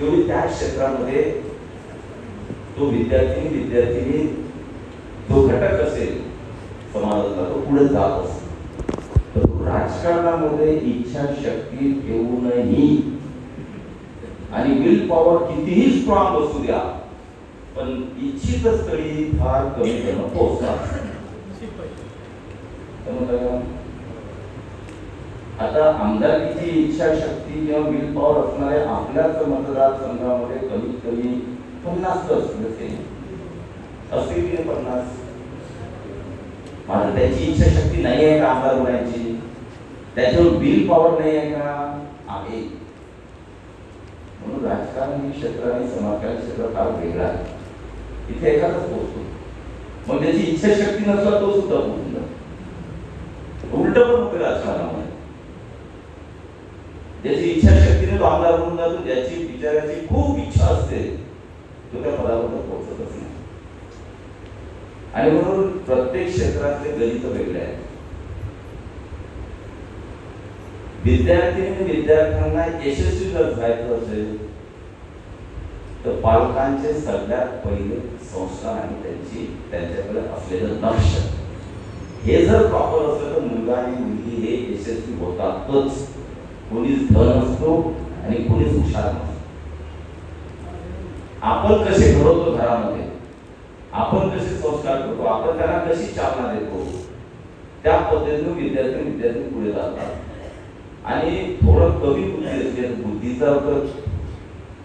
तेवढी त्या क्षेत्रामध्ये तो विद्यार्थी विद्यार्थिनी जो घटक असेल समाजातला तो पुढे जात असतो तर राजकारणामध्ये इच्छाशक्ती ठेवूनही आणि विल पॉवर कितीही स्ट्रॉंग असू द्या पण इच्छित स्थळी फार कमी जण पोहोचतात? आता आमदारकीची इच्छाशक्ती किंवा विल पॉवर असणाऱ्या आपल्याच मतदारसंघामध्ये कमीत कमी पन्नास तर असतील असेल. असतील की पन्नास. मात्र त्याची इच्छाशक्ती नाही आहे का आमदार होण्याची? त्याच्यावर बिल पॉवर नाही आहे का? आहे. म्हणून राजकारण क्षेत्र आणि समाजकारण क्षेत्र फार वेगळा आहे. इथे एखादाच पोहोचतो मग त्याची इच्छाशक्ती नसला तो सुद्धा पोहोचून जातो उलट पण होते राजकारणामध्ये. ज्याची इच्छाशक्तीने तो आमदार म्हणून जातो ज्याची विचाराची खूप इच्छा असते तो त्या पदावर पोहोचतच नाही. आणि म्हणून प्रत्येक क्षेत्रातले गणित वेगळे आहेत. विद्यार्थी आणि विद्यार्थ्यांना यशस्वी जर जायचं असेल तर पालकांचे सगळ्यात पहिले संस्कार आणि त्यांची त्यांच्याकडे असलेलं लक्ष. हे जर प्रॉपर असलं तर मुलगा आणि मुलगी हे यशस्वी होतातच. कोणीच धन असतो आणि कोणीच हुशार नसतो. आपण कसे घडवतो घरामध्ये? आपण कसे संस्कार करतो? आपण त्यांना कशी चालना देतो? त्या पद्धतीने विद्यार्थी विद्यार्थी पुढे जातात. आणि थोडं कमी बुद्धी असते बुद्धीचा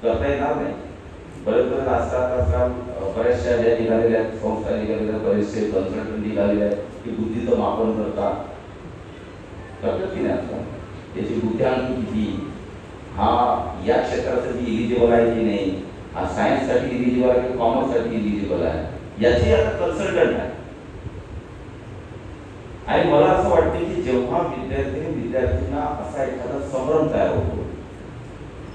करता येणार नाही. बरेच बरेच आजकाल आजकाल बऱ्याचशा ज्या निघालेल्या आहेत संस्था निघालेल्या बरेचसे कन्सल्टंट निघालेले आहेत की बुद्धीचं मापन करतात. करतात की नाही आजकाल? त्याची बुद्ध्यांक किती हा या क्षेत्रासाठी इलिजिबल आहे की नाही? हा सायन्ससाठी इलिजिबल आहे की कॉमर्ससाठी इलिजिबल आहे? याची आता कन्सल्टंट आहे. आणि मला असं वाटतं की जेव्हा विद्यार्थी विद्यार्थ्यांना असा एखादा संभ्रम तयार होतो,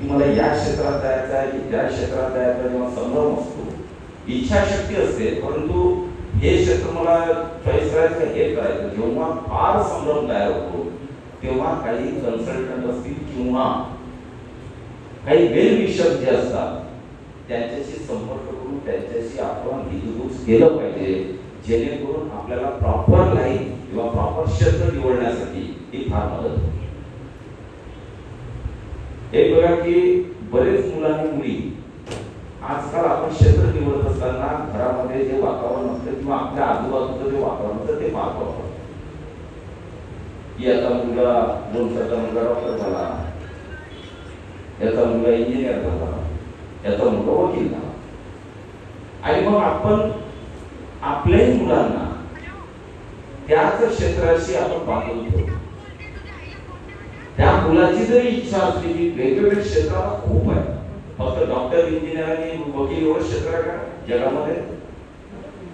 की मला या क्षेत्रात जायचं आहे, की त्या क्षेत्रात जायचं जेव्हा संभ्रम असतो. इच्छाशक्ती असते, परंतु हे क्षेत्र मला चॉईस करायचं हे करायचं जेव्हा फार संभ्रम तयार होतो तेव्हा काही कन्सल्टंट असतील किंवा काही वेल जे असतात त्यांच्याशी संपर्क करून त्यांच्याशी आपण हितगुज केलं पाहिजे जेणेकरून आपल्याला प्रॉपर लाईन किंवा प्रॉपर क्षेत्र निवडण्यासाठी ही फार मदत होते एक बघा की बरेच मुलांनी मुली आजकाल आपण क्षेत्र निवडत असताना घरामध्ये जे वातावरण असतं किंवा आपल्या आजूबाजूचं जे वातावरण असतं ते पाहतो आपण की याचा मुलगा लोणच्याचा मुलगा डॉक्टर झाला. याचा मुलगा इंजिनियर झाला. याचा मुलगा वकील झाला. आणि मग आपण आपल्याही मुलांना त्याच क्षेत्राशी आपण बांधून ठेवतो त्या मुलाची जरी इच्छा असली की वेगवेगळ्या क्षेत्राला खूप आहे. फक्त डॉक्टर इंजिनियर आणि वकील एवढं क्षेत्र आहे का? जगामध्ये?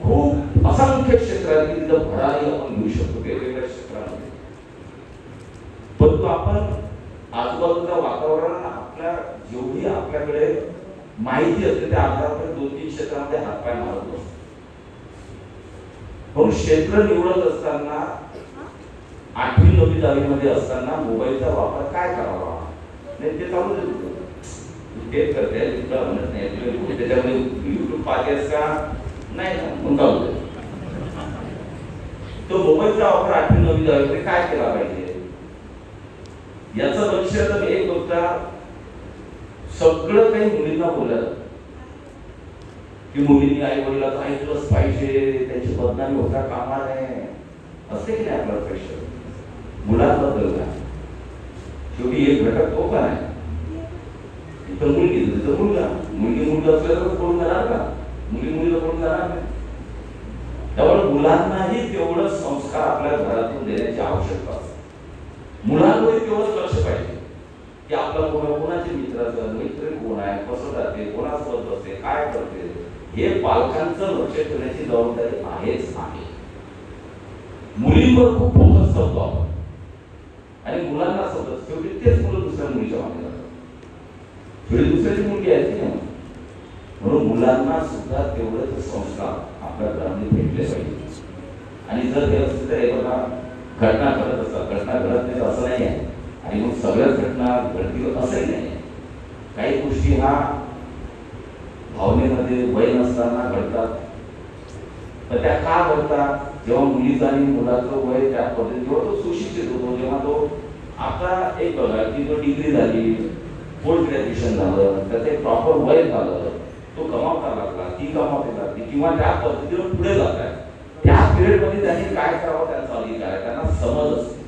खूप. असंख्य क्षेत्र आहेत की तिथं भरारी आपण घेऊ शकतो. वेगवेगळ्या क्षेत्रामध्ये. परंतु आपण आजूबाजूच्या वातावरण आपल्या जेवढी आपल्याकडे माहिती असते त्या आधारावर दोन तीन क्षेत्रामध्ये हातपाय मारत असतो. म्हणून क्षेत्र निवडत असताना आठवी नववी दहावीमध्ये असताना मोबाईलचा वापर काय करावा? नाही ते चालू दे तेच करते तुला म्हणत नाही त्याच्यामध्ये युट्यूब पाहतेस का? नाही ना मग चालू दे. तो मोबाईलचा वापर आठवी नववी दहावीमध्ये काय केला पाहिजे? याचा लक्ष तर एक बघता सगळं काही मुलींना बोलत की मुलींनी आई वडिलाचं ऐकलंच पाहिजे त्यांची बदनामी होता कामा नये. असते की नाही आपला प्रेशर मुलांबद्दल का? शेवटी एक घटक तो काय आहे. इथं मुलगी तिथं मुलगा. मुलगी मुलगा असल्या तर कोण जाणार का? मुली मुलीला कोण जाणार नाही त्यामुळे मुलांनाही तेवढं संस्कार आपल्या घरातून देण्याची आवश्यकता असते. मुलांवर तेवढंच लक्ष पाहिजे. की आपला कोणा कोणाचे मित्राचं मित्र कोण आहे कसं जाते कोणासोबत बसते काय करते हे पालकांचं लक्ष ठेवण्याची जबाबदारी आहेच आहे. मुलींवर खूप फोकस करतो आपण. आणि मुलांना सोबत शेवटी तेच मुलं दुसऱ्या मुलीच्या मागे जातात. शेवटी दुसऱ्याची मुलगी आहे की नाही. म्हणून मुलांना सुद्धा तेवढेच संस्कार आपल्या घरामध्ये भेटले पाहिजे. आणि जर हे असते तर हे बघा घटना घडत असतात. घटना घडत नाही असं नाही आहे आणि मग सगळ्याच घटना घडतील असंही नाही आहे काही गोष्टी हा भावनेमध्ये वय नसताना घडतात. तर त्या का घडतात? जेव्हा मुलीचं आणि मुलाचं वय त्या पद्धतीने जेव्हा तो सुशिक्षित होतो जेव्हा तो आता एक बघा की तो डिग्री झाली पोस्ट ग्रॅज्युएशन झालं तर ते प्रॉपर वय झालं तो कमावता लागला ती कमावता लागली किंवा त्या पद्धतीनं पुढे जात आहे. पिरियडमध्ये त्यांनी काय करावं त्यांचा अधिकार आहे त्यांना समज असते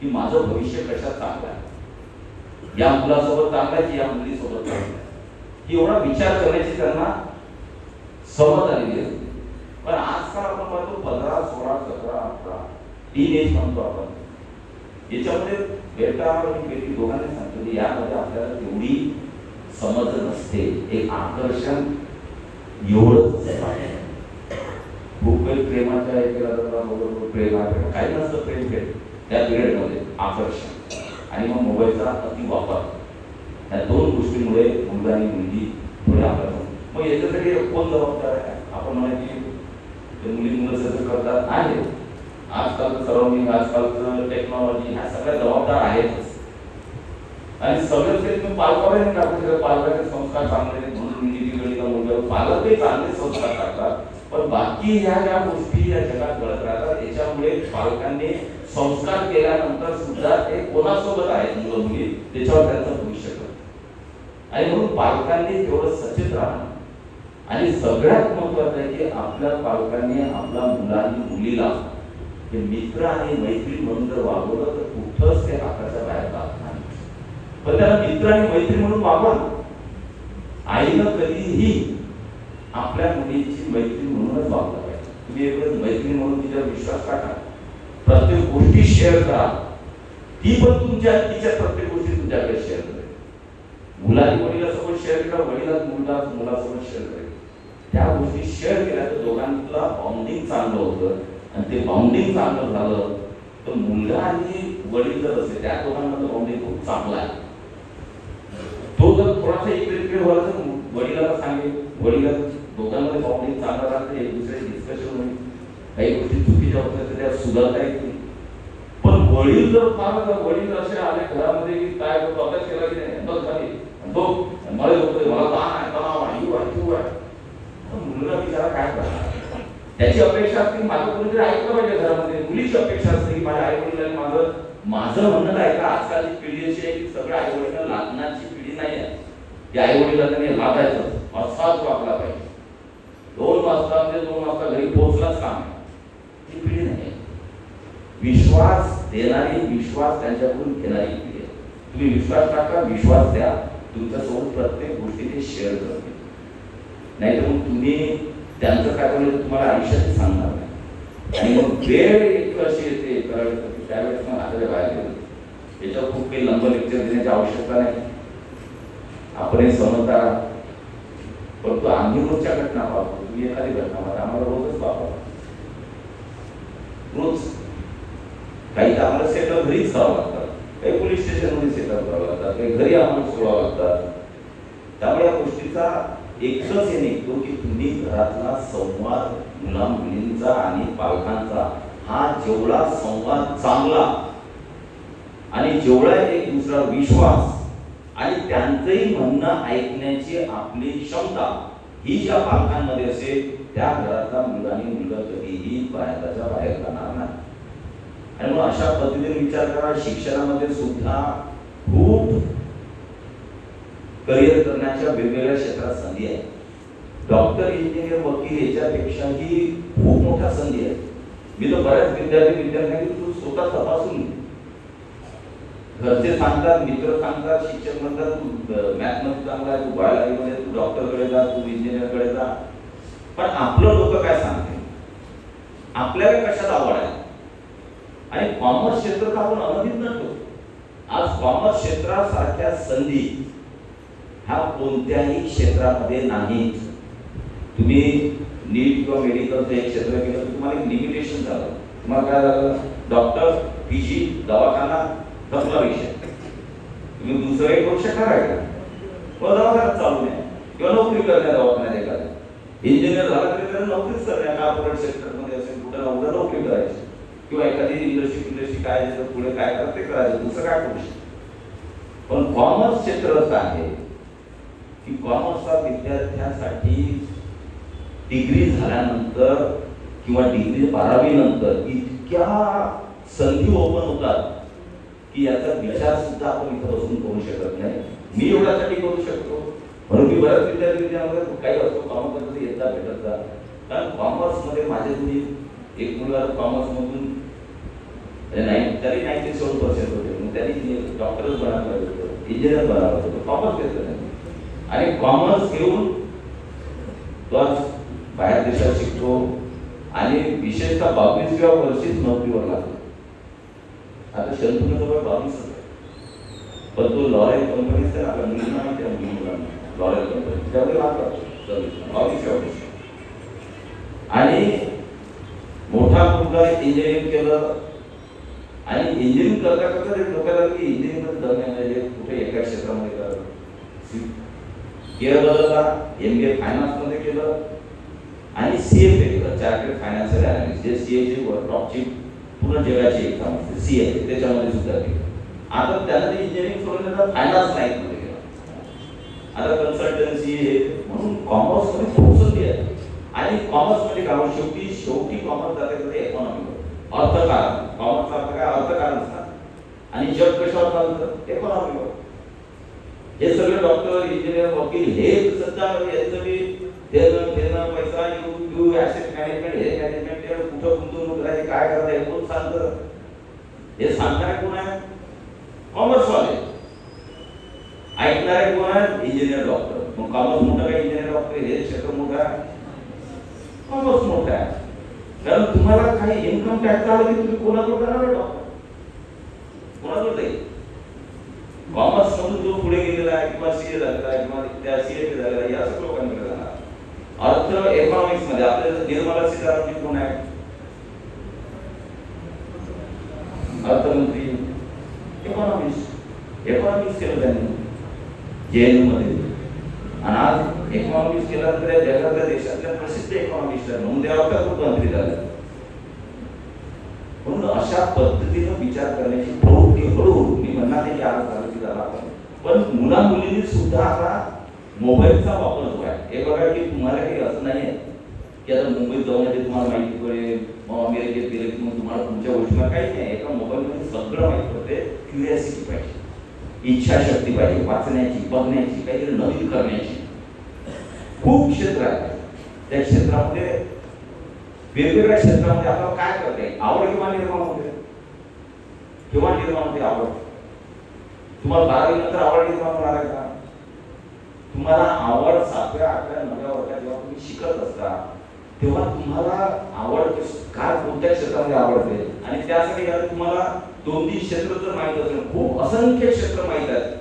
की माझं भविष्य कशात चांगलं आहे. या मुलासोबत चांगलं आहे की या मुलीसोबत चांगलं आहे? एवढा विचार करण्याची त्यांना समज आलेली असते पण आजकाल आपण पाहतो पंधरा सोळा सतरा अठरा तीन एज म्हणतो आपण. याच्यामध्ये बेटा आणि बेटी दोघांनी सांगतो की यामध्ये आपल्याला तेवढी समज नसते. एक आकर्षण एवढंच आहे. खूप प्रेमाच्या हे केला जातो बरोबर प्रेम आहे काही नसतं प्रेम खेळ त्या पिरियडमध्ये आकर्षण. आणि मग मोबाईलचा अतिवापर या दोन गोष्टीमुळे मुलगा आणि मुलगी पुढे आकर्षण मग याच्यासाठी कोण जबाबदार आहे? आपण म्हणा मुली मुलं सगळं करतात आहे. आजकालचं सराउंडिंग आजकालचं टेक्नॉलॉजी ह्या सगळ्या जबाबदार आहेतच. आणि सगळं ते तुम्ही पालकावर टाकू शकता पालकाचे संस्कार चांगले म्हणून मुलगी बिघडली का मुलगा पालकही चांगले संस्कार टाकतात पण बाकी ह्या ज्या गोष्टी या जगात घडत राहतात त्याच्यामुळे पालकांनी संस्कार केल्यानंतर सुद्धा ते कोणासोबत आहेत मुलं मुली त्याच्यावर त्यांचं भविष्य करत आणि म्हणून पालकांनी तेवढं सचेत राहणं. आणि सगळ्यात महत्वाचं आहे की आपल्या पालकांनी आपल्या मुलांनी मुलीला हे मित्र आणि मैत्री म्हणून जर वागवलं तर कुठंच ते हाताच्या बाहेर जात नाही. पण त्याला मित्र आणि मैत्री म्हणून वागवा आईनं कधीही आपल्या मुलीची मैत्री म्हणूनच वागलं पाहिजे. तुम्ही एकच मैत्री म्हणून तिच्यावर विश्वास टाका. प्रत्येक गोष्टी शेअर करा. ती पण तुमच्या तिच्या प्रत्येक गोष्टी तुमच्याकडे शेअर करेल. मुलाने वडिलासोबत शेअर केला वडिला मुलगा मुलासोबत शेअर करेल. त्या गोष्टी शेअर केल्या तर दोघांना बॉन्डिंग चांगलं होतं. आणि ते बॉन्डिंग चांगलं झालं तर मुलगा आणि वडील जर असेल त्या दोघांमध्ये बॉन्डिंग खूप चांगला आहे. तो जर थोडासा इकडे तिकडे व्हायला तर वडिलाला सांगेल वडिला दोघांमध्ये बॉन्डिंग चांगलं राहते एक दुसरे डिस्कशन होईल. काही गोष्टी चुकीच्या होत्या तर त्या सुधारता येतील पण वडील जर फार वडील असे आले घरामध्ये की काय करतो अभ्यास केला की नाही बस झाली. तो मला होतोय मला ताण आहे तणाव आहे यू आहे तू आहे. पण मुलगा बिचारा काय करणार? त्याची अपेक्षा असते की माझं कोणीतरी ऐकलं पाहिजे घरामध्ये. मुलीची अपेक्षा असते की माझ्या आई वडिलांनी माझं माझं म्हणणं आहे का आजकालची पिढी अशी आहे की सगळ्या आई वडिलांना लादण्याची पिढी नाही आहे. की आई वडिलांना लादायचं असाच वागला पाहिजे. दोन वाजता ते दोन वाजता घरी पोहोचलाच काम ती पिढी नाही विश्वास देणारी विश्वास त्यांच्याकडून घेणारी पिढी आहे. तुम्ही विश्वास टाका विश्वास द्या. तुमच्यासोबत प्रत्येक गोष्टी ते शेअर करतील. नाही तर मग तुम्ही त्यांचं काय करेल तुम्हाला आयुष्यात सांगणार नाही. आणि मग वेळ एक अशी येते त्यावेळेस मग आता बाहेर गेलो. याच्यावर खूप काही लंब लेक्चर देण्याची आवश्यकता नाही. आपण समजदार परंतु आम्ही रोजच्या घटना पाहतो. तुम्ही एखादी घटना मला आम्हाला रोजच पाहतो रोज. काही तर आम्हाला सेटल घरीच करावं लागतात. काही पोलीस स्टेशनमध्ये सेटल करावं लागतात. काही घरी आम्हाला सोडावं लागतात. त्यामुळे या गोष्टीचा एकच हे निघतो की तुम्ही घरातला संवाद मुला मुलींचा आणि पालकांचा हा जेवढा संवाद चांगला आणि जेवढा एक दुसरा विश्वास आणि त्यांचंही म्हणणं ऐकण्याची आपली क्षमता ही ज्या पालकांमध्ये असेल त्या घरातला मुलगा आणि मुलगा कधीही बाहेरच्या बाहेर जाणार नाही. आणि मग अशा पद्धतीने विचार करा शिक्षणामध्ये सुद्धा खूप करिअर करण्याच्या वेगवेगळ्या क्षेत्रात संधी आहे डॉक्टर इंजिनियर वकील याच्यापेक्षाही खूप मोठ्या संधी आहेत. मी तर बऱ्याच विद्यार्थी विद्यार्थ्यांनी तू स्वतः तपासून घरचे सांगतात मित्र सांगतात शिक्षक म्हणतात तू मॅथमध्ये चांगला आहे तू बायोलॉजीमध्ये तू डॉक्टरकडे जा तू इंजिनियरकडे जा. पण आपलं लोक काय सांगते? आपल्याला कशात आवड आहे? आणि कॉमर्स क्षेत्र तर आपण अनधिक नसतो आज कॉमर्स क्षेत्रासारख्या संधी ह्या कोणत्याही क्षेत्रामध्ये नाहीत. तुम्ही नीट किंवा मेडिकलचं एक क्षेत्र केलं तर तुम्हाला एक लिमिटेशन झालं. तुम्हाला काय झालं? डॉक्टर पी जी दवाखाना कसला विषय तुम्ही दुसरं एक पक्ष शकणार मग दवाखान्यात चालू नये. किंवा नोकरी करण्या दवाखान्यात एखाद्या इंजिनियर झाला तरी त्याला नोकरीच करण्या कॉर्पोरेट सेक्टरमध्ये असेल कुठं ना कुठं नोकरी करायची. किंवा एखादी इंडस्ट्री इंडस्ट्री काय त्याचं पुढे काय करत ते करायचं. दुसरं काय करू शकतो? पण कॉमर्स क्षेत्र असं आहे की कॉमर्सचा विद्यार्थ्यांसाठी डिग्री झाल्यानंतर किंवा डिग्री बारावी नंतर इतक्या संधी ओपन होतात. की याचा विचार सुद्धा आपण इथं बसून करू शकत नाही. मी एवढ्यासाठी करू शकतो. म्हणून मी बऱ्याच विद्यार्थी काही असतो कॉमर्समध्ये येतात भेटत जा. कारण कॉमर्समध्ये माझे तुम्ही एक मुलगा कॉमर्समधून म्हणजे नाही नाईन्टी सेवन पर्सेंट होते. मग त्यांनी डॉक्टरच बनायला होतं. इंजिनियर बनायला होतं. कॉमर्स घेतलं त्यांनी आणि कॉमर्स घेऊन तो बाहेर देशात शिकतो. आणि विशेषतः बावीसव्या वर्षीच नोकरीवर लागतो. आता शंतनू जवळ बावीस आहे. पण तो लॉयल कंपनीच तर आपल्या मुलींना माहिती आहे मुली मुलांना लॉरेल कंपनी त्यामुळे लागला बावीस बावीसव्या आणि मोठा मुलगा इंजिनिअरिंग केलं. आणि इंजिनिअरिंग करता करता ते डोक्याला की इंजिनिअरिंग दम म्हणजे कुठे एका क्षेत्रामध्ये करावं केलं बदलला एम बी ए फायनान्समध्ये केलं. आणि सी एफ ए केलं. चार्टर्ड फायनान्शियल अनालिस्ट जे सी एचे टॉपची पूर्ण जगाची एक्झाम असते सी एफ त्याच्यामध्ये सुद्धा केलं आता त्यांना ते इंजिनिअरिंग सोडलं तर फायनान्समध्ये. गेलं आता कन्सल्टन्सी हे म्हणून कॉमर्समध्ये खूप संधी आहे. आणि कॉमर्समध्ये काय शेवटी शेवटी कॉमर्स जाते तर इकॉनॉमीवर अर्थकारण. कॉमर्सचा अर्थ काय? अर्थकारण असतात आणि जग कशावर चालतं? इकॉनॉमीवर हे सगळे डॉक्टर इंजिनियर वकील हे सध्या यांचं मी देणं देणं पैसा यू यू ऍसेट मॅनेजमेंट हे मॅनेजमेंट हे कुठं करायची काय हे कोण सांगतं हे सांगणारे कोण आहे कॉमर्स वाले ऐकणारे कोण आहे इंजिनियर डॉक्टर मग कॉमर्स मोठं काय इंजिनियर डॉक्टर हे क्षेत्र मोठं कॉमर्स मोठं आहे. कारण तुम्हाला काही इन्कम टॅक्स आला की तुम्ही कोणाकडे जाणार डॉक्टर कोणाकडे कॉमर्स मधून जो पुढे गेलेला आहे, किंवा सीए झालेला आहे, किंवा त्या सीए झालेला आहे, या लोकांकडे अर्थ इकॉनॉमिक्स मध्ये आपल्याला निर्मला सीतारामन कोण आहे? अर्थमंत्री इकॉनॉमिक्स इकॉनॉमिक्स केलं त्यांनी. जेएनयू मध्ये आणि आज इकॉनॉमिक्स केल्यानंतर या जगातल्या देशातल्या प्रसिद्ध इकॉनॉमिक्स आहेत. म्हणून ते अर्थात मंत्री झाले. म्हणून अशा पद्धतीनं विचार करण्याची प्रवृत्ती हळूहळू मी म्हणणार नाही की आज झालं की झाला पण मुला मुलींनी सुद्धा आता मोबाईलचा वापर जो आहे हे बघा की तुम्हाला काही असं नाही आहे की आता मुंबईत जाऊन तुम्हाला माहिती पडेल अमेरिकेत गेले की मग तुम्हाला तुमच्या गोष्टीला काही नाही. एका मोबाईलमध्ये सगळं क्युरियासिटी पाहिजे. इच्छाशक्ती पाहिजे वाचण्याची बघण्याची काहीतरी नवीन करण्याची. खूप क्षेत्र आहे. त्या क्षेत्रामध्ये वेगवेगळ्या क्षेत्रामध्ये आपल्याला काय करता येईल आवड किंवा निर्माण होते किंवा निर्माण होते आवड? तुम्हाला बारावी नंतर आवड निर्माण होणार आहे का? तुम्हाला आवड सातव्या आठव्या नव्या वर्गात जेव्हा तुम्ही शिकत असता तेव्हा तुम्हाला आवड काय कोणत्या क्षेत्रामध्ये आवडते? आणि त्यासाठी तुम्हाला दोन तीन क्षेत्र जर माहीत असेल. खूप असंख्य क्षेत्र माहीत आहेत.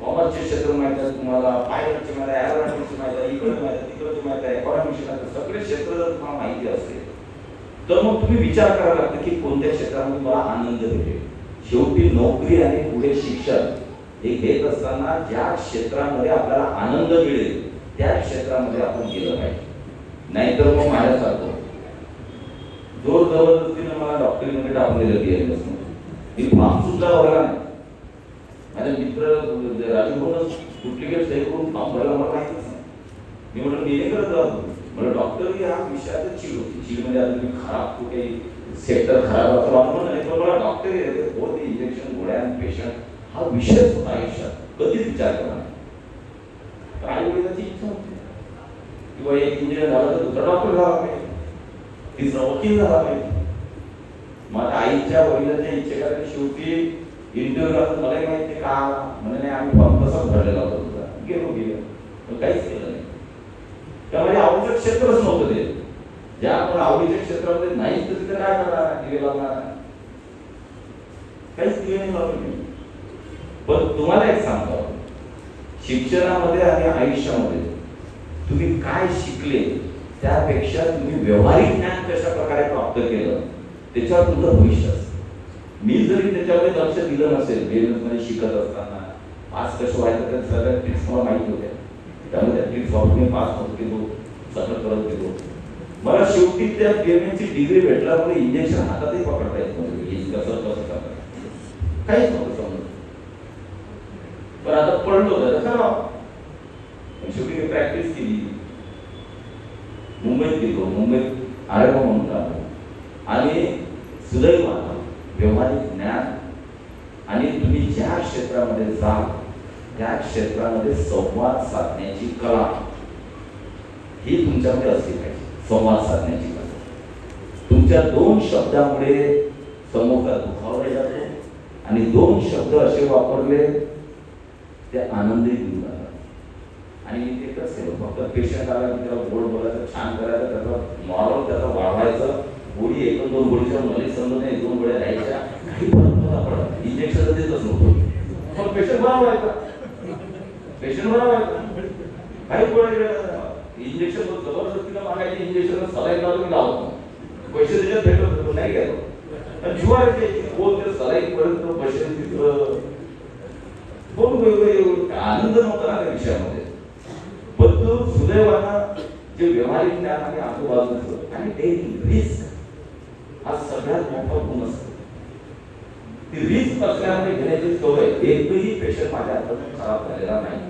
कॉमर्सचे क्षेत्र माहीत आहेत तुम्हाला पायलटचे माहिती आहे एरोनॉटिक्सचे माहिती आहे इकडे माहिती आहे तिकडे माहिती आहे इकॉनॉमिक्सचे माहिती आहे सगळे क्षेत्र जर तुम्हाला माहिती असते तर मग तुम्ही विचार करावा लागतो की कोणत्या क्षेत्रामध्ये मला आनंद भेटेल. शेवटी नोकरी आणि पुढे शिक्षण हे घेत असताना ज्या क्षेत्रामध्ये आपल्याला आनंद मिळेल त्या क्षेत्रामध्ये आपण गेलं पाहिजे. नाहीतर मग माझ्यासारखं. जोर जबरदस्तीनं मला डॉक्टरीमध्ये टाकून दिलं बी मी फॉर्म सुद्धा भरला नाही. माझे मित्र राजभवनच डुप्लिकेट सही करून फॉर्म भरायला मला माहितीच नाही. मी म्हटलं मी हे करत राहतो. मला डॉक्टर ही हा विषयाचं चीड होती. चीड म्हणजे आता मी खराब कुठे सेक्टर खराब असं वाटलं नाही पण मला डॉक्टर होत इंजेक्शन गोळ्या पेशंट हा विषयच होता आयुष्यात. कधीच विचार करणार नाही. आई वडिलांची इच्छा होती. किंवा एक इंजिनियर झाला तर दुसरा डॉक्टर झाला पाहिजे. तिसरा वकील झाला पाहिजे. मग आईच्या वडिलांच्या इच्छेकडे शेवटी इंटरव्ह्यू आता मलाही माहीत का? म्हणे नाही आम्ही फॉर्म तसाच भरलेला होता तुझा गेलो गेलो. काहीच केलं नाही. त्यामुळे आवडीचं क्षेत्रच नव्हतं ते. ज्या आपण आवडीच्या क्षेत्रामध्ये नाही तर तिथे काय करणार? दिवे लावणार? काहीच दिवे नाही लावले मी. पण तुम्हाला एक सांगतो. शिक्षणामध्ये आणि आयुष्यामध्ये तुम्ही काय शिकले त्यापेक्षा तुम्ही व्यवहारिक ज्ञान कशा प्रकारे प्राप्त केलं? त्याच्यावर तुमचं भविष्य असतं. मी जरी त्याच्यामध्ये लक्ष दिलं नसेल बिझनेस शिकत असताना पास कसं व्हायचं तर सगळ्या ट्रिक्स मला माहिती होत्या. त्यामुळे त्या ट्रिक्स वापरून मी पास होत गेलो सगळं करत गेलो मला शेवटी त्या ची डिग्री भेटल्यामुळे इंजेक्शन हातातही पकडता येत नव्हतं. कसं कसं करता काहीच नव्हतं समजत पण आता पडलो तर खरं शेवटी मी प्रॅक्टिस केली. मुंबईत गेलो. मुंबईत आरंभ म्हणून आलो. आणि सुदैवानं व्यवहारिक ज्ञान आणि तुम्ही ज्या क्षेत्रामध्ये जाल त्या क्षेत्रामध्ये संवाद साधण्याची कला ही तुमच्यामध्ये असली पाहिजे. संवाद साधण्याची कला. तुमच्या दोन शब्दामुळे समोरचा दुखावला जातो आणि दोन शब्द असे वापरले ते आनंदही देऊन जातात आणि ते कसं आहे? फक्त पेशंट आला की त्याला गोड बोलायचं छान करायचं त्याचा मॉरल त्याचा वाढवायचं. गोळी एकदम दोन गोळीच्या मला समजत नाही दोन गोळ्या राहायच्या काही फरक नव्हता पडत. इंजेक्शन देतच नव्हतो. पण पेशंट बरा व्हायचा पेशंट बरा व्हायचा काही गोळ्या इंजेक्शन जबरदस्तीनं मागायचे इंजेक्शन सलाईन लावून लावत पैसे त्याच्यात भेटत होतो नाही घ्यायला आणि जुवार कोण त्या सलाईन पर्यंत पैसे तिथं. कोण वेगवेगळे आनंद नव्हता ना त्या विषयामध्ये. पण तो सुदैवाना जे व्यवहारिक ज्ञान आणि आजूबाजूचं आणि ते रिस्क हा सगळ्यात मोठा गुण असतो. ती रिस्क असल्यामुळे घेण्याची सवय एकही पेशंट माझ्या हातात खराब झालेला नाही.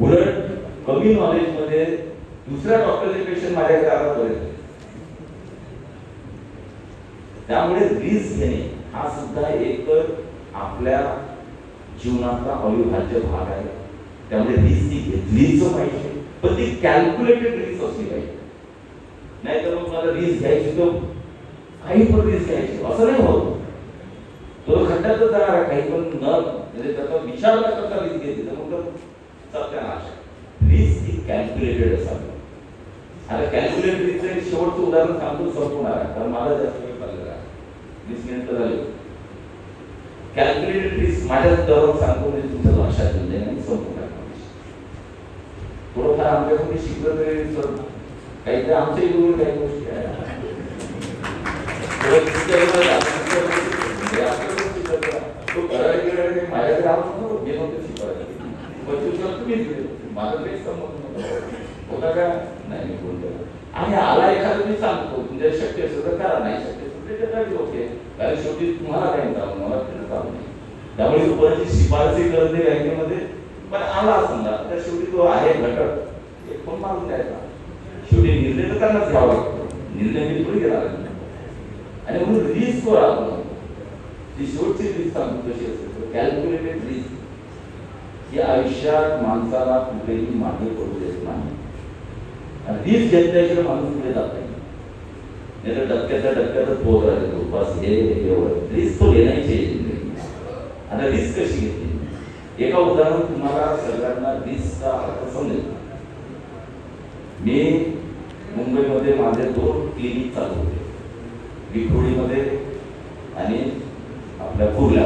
उलट कमी नॉलेजमध्ये दुसऱ्या डॉक्टरचे पेशंट माझ्याकडे आता बरेच त्यामुळे रिस्क घेणे हा सुद्धा एक आपल्या जीवनाचा अविभाज्य भाग आहे. त्यामुळे रिस्क ती घेतलीच पाहिजे. पण ती कॅल्क्युलेटेड रिस्क असली पाहिजे. नाही तर मग मला रिस्क घ्यायची तर काही पण रिस्क घ्यायची असं नाही होत. तो खड्ड्यातच जाणार काही पण न म्हणजे त्याचा विचार न करता रिस्क घेतली तर मग सत्यानाश रिस्क ही कॅल्क्युलेटेड असावी. आता कॅल्क्युलेट रिस्क एक शेवटचं उदाहरण सांगतो संपवणार आहे. कारण मला जास्त वेळ पाहिलेला आहे. वीस मिनिटं झाले. कॅल्क्युलेटेड रिस्क माझ्या दररोज सांगतो म्हणजे तुमच्या लक्षात येऊन जाईल आणि संपून टाकणार थोडंफार आमच्याकडून शिकलं तरी सर काहीतरी आमच्या इकडून काही गोष्टी आहे आणि आला एखादं मी सांगतो म्हणजे शक्य असेल तर करा नाही शक्य असेल तर काही ओके कारण शेवटी तुम्हाला काही काम मला तिथं काम नाही त्यामुळे तो शिफारसी करत नाही बँकेमध्ये पण आला समजा तर शेवटी तो आहे घटक एक फोन मारून द्यायचा शेवटी निर्णय तर त्यांनाच घ्यावा लागतो निर्णय मी थोडी घेणार आणि म्हणून रिस्क वर आपण ती शेवटची रिस्क सांगतो कशी असते कॅल्क्युलेटेड रिस्क ही आयुष्यात माणसाला कुठेही मागे पडू देत नाही. रिस्क घेतल्याशिवाय माणूस पुढे जात नाही. नाही तर डबक्याच्या डबक्यातच पोहोच राहतो बस हे हे एवढं. रिस्क तो घेण्याची आता रिस्क कशी घेतली? एका उदाहरण तुम्हाला सगळ्यांना रिस्कचा अर्थ समजेल. मी मुंबईमध्ये माझे दोन क्लिनिक चालू होते. विक्रोळीमध्ये आणि आपल्या कुर्ला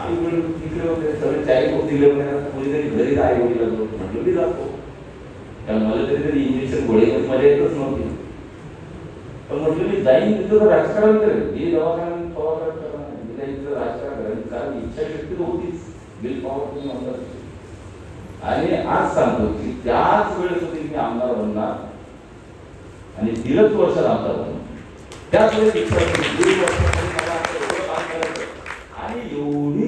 आई तिकडे होते सगळे चाळीस खूप तिकडे होते कोणीतरी घरी आई वडील म्हटलं मी जातो. कारण मला तरी तरी इंजेक्शन गोळे मजा येतच नव्हती. पण म्हटलं मी जाईन तिथं राजकारण करेल हे दवाखान्यात दवाखान्यात करणार मी जाईन तिथं राजकारण करेल कारण इच्छाशक्ती तर होतीच. बिल पॉवर तुम्ही म्हणतात. आणि आज सांगतो की त्याच वेळेस होती मी आमदार बनणार आणि दीडच वर्षात आमदार बनणार त्याच आणि एवढी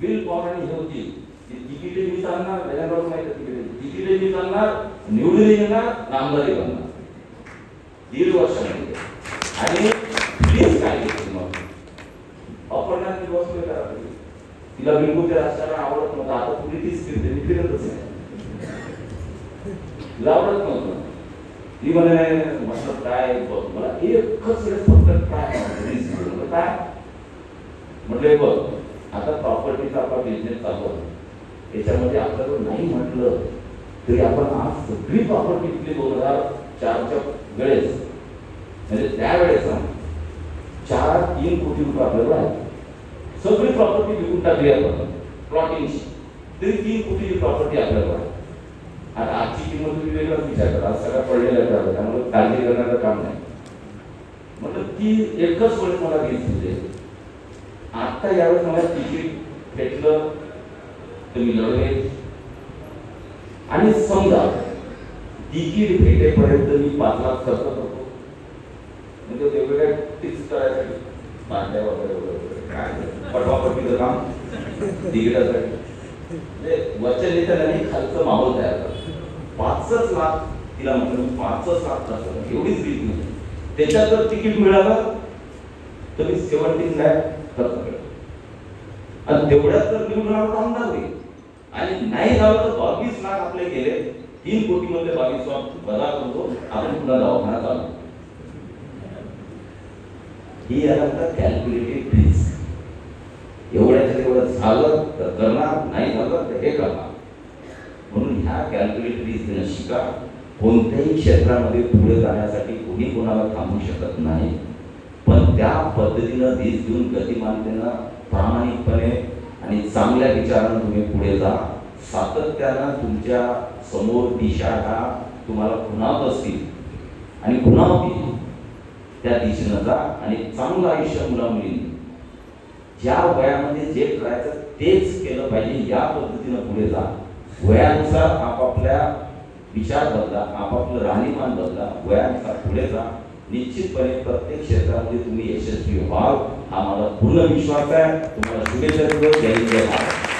बिल पॉवरणी हे होती की तिकिटे मी चालणार त्याच्याबरोबर माहिती आहे तिकिटे. तिकिटे मी चालणार निवडून येणार नामदारी बनणार. दीड वर्षामध्ये. आणि प्लीज काय घेतली मग? अपर्णा मी बसलोय तिला बिलकुल ते राजकारण आवडत नव्हतं. आता तुम्ही तीच फिरते. मी फिरतच नाही तिला आवडत नव्हतं. ती म्हणे म्हटलं काय बघ मला एकच वेळेस फक्त काय म्हटलं काय? म्हटलं बघ आता प्रॉपर्टीचा आपला बिझनेस चालू आहे. याच्यामध्ये आपल्याला नाही म्हटलं तरी आपण आज सगळी प्रॉपर्टी दोन हजार चारच्या वेळेस म्हणजे त्यावेळेस चार तीन कोटी रुपये आपल्याला आहे. सगळी प्रॉपर्टी विकून टाकली आपण. प्लॉटिंगची तरी तीन कोटीची प्रॉपर्टी आपल्याला आणि आता आजची किंमत तुम्ही वेगळाच विचार करा. आज सगळ्या पडलेल्या करा त्यामुळे काळजी करण्याचं काम नाही. म्हटलं ती एकच वेळ मला घेतली होते. आत्ता यावेळेस मला तिकीट भेटलं तर मी आणि समजा तिकीट भेटेपर्यंत मी पाच लाख खर्च करतो. म्हणजे वेगवेगळ्या टिप्स करायसाठी. बांधल्या वगैरे वगैरे काय पटवापटीचं काम. तिकिटासाठी. म्हणजे वचन नेत्याला खालचं माहोल तयार करतो. पाचच लाख तिला म्हटलं मी पाचच लाख खर्च एवढीच भीती होती. त्याच्यात जर तिकीट मिळालं तर मी सेव्हन्टीन लॅक खर्च केलं आणि तेवढ्यात जर निवडून आला तर आमदार होईल आणि नाही झालं तर बावीस लाख आपले गेले तीन कोटीमध्ये बावीस लाख वजा करतो आपण पुन्हा दवाखाना चालू ही याला म्हणतात कॅल्क्युलेटेड रिस्क एवढ्याच्या तेवढं झालं तर करणार नाही झालं तर हे करणार. म्हणून ह्या कॅल्क्युलेटेड शिका कोणत्याही क्षेत्रामध्ये पुढे जाण्यासाठी कोणी कोणाला थांबू शकत नाही. पण त्या पद्धतीनं देश देऊन गतिमानतेनं प्रामाणिकपणे आणि चांगल्या विचारानं तुम्ही पुढे जा. सातत्यानं तुमच्यासमोर दिशा ह्या तुम्हाला खुणावत असतील. आणि खुणावतील त्या दिशेनं जा आणि चांगलं आयुष्य मुला मुलींनी ज्या वयामध्ये जे करायचं तेच केलं पाहिजे या पद्धतीनं पुढे जा. वयानुसार आपापल्या विचार बदला आपापलं राहणीमान बदला वयानुसार पुढे जा. निश्चितपणे प्रत्येक क्षेत्रामध्ये तुम्ही यशस्वी व्हाल हा माझा पूर्ण विश्वास आहे. तुम्हाला शुभेच्छा देतो. जय जय भारत.